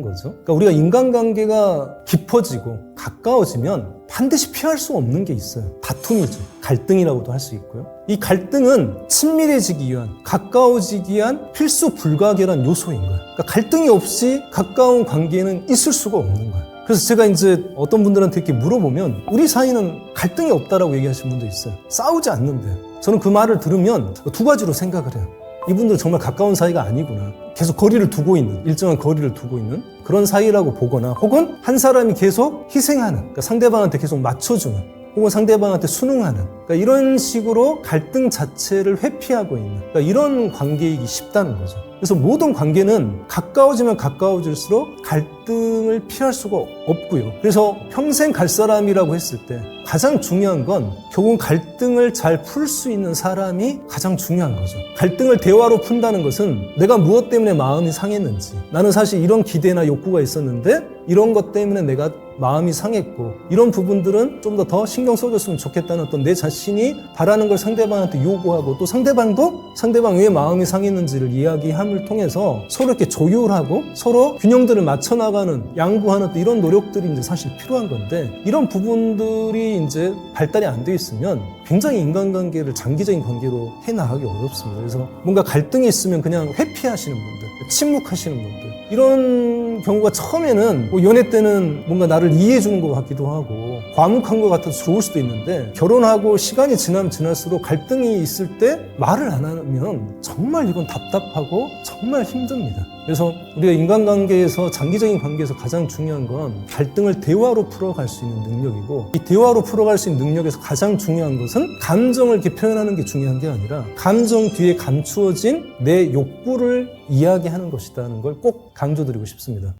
거죠. 그러니까 우리가 인간관계가 깊어지고 가까워지면 반드시 피할 수 없는 게 있어요. 다툼이죠. 갈등이라고도 할 수 있고요. 이 갈등은 친밀해지기 위한, 가까워지기 위한 필수 불가결한 요소인 거예요. 그러니까 갈등이 없이 가까운 관계는 있을 수가 없는 거예요. 그래서 제가 이제 어떤 분들한테 이렇게 물어보면 우리 사이는 갈등이 없다라고 얘기하시는 분도 있어요. 싸우지 않는데. 저는 그 말을 들으면 두 가지로 생각을 해요. 이분들은 정말 가까운 사이가 아니구나. 계속 거리를 두고 있는, 일정한 거리를 두고 있는 그런 사이라고 보거나 혹은 한 사람이 계속 희생하는, 그러니까 상대방한테 계속 맞춰주는 혹은 상대방한테 순응하는 그러니까 이런 식으로 갈등 자체를 회피하고 있는 그러니까 이런 관계이기 쉽다는 거죠. 그래서 모든 관계는 가까워지면 가까워질수록 갈등을 피할 수가 없고요. 그래서 평생 갈 사람이라고 했을 때 가장 중요한 건 결국 갈등을 잘 풀 수 있는 사람이 가장 중요한 거죠. 갈등을 대화로 푼다는 것은 내가 무엇 때문에 마음이 상했는지 나는 사실 이런 기대나 욕구가 있었는데 이런 것 때문에 내가 마음이 상했고 이런 부분들은 좀 더 더 신경 써줬으면 좋겠다는 어떤 내 자신이 바라는 걸 상대방한테 요구하고 또 상대방도 상대방 왜 마음이 상했는지를 이야기함을 통해서 서로 이렇게 조율하고 서로 균형들을 맞춰 나가는 양보하는 또 이런 노력들이 이제 사실 필요한 건데 이런 부분들이 이제 발달이 안 돼 있으면 굉장히 인간관계를 장기적인 관계로 해 나가기 어렵습니다. 그래서 뭔가 갈등이 있으면 그냥 회피하시는 분들, 침묵하시는 분들 이런 경우가 처음에는 뭐 연애 때는 뭔가 나를 이해해 주는 것 같기도 하고 과묵한 것 같아서 좋을 수도 있는데 결혼하고 시간이 지나면 지날수록 갈등이 있을 때 말을 안 하면 정말 이건 답답하고 정말 힘듭니다. 그래서 우리가 인간관계에서 장기적인 관계에서 가장 중요한 건 갈등을 대화로 풀어갈 수 있는 능력이고 이 대화로 풀어갈 수 있는 능력에서 가장 중요한 것은 감정을 이렇게 표현하는 게 중요한 게 아니라 감정 뒤에 감추어진 내 욕구를 이야기하는 것이다는 걸 꼭 강조드리고 싶습니다.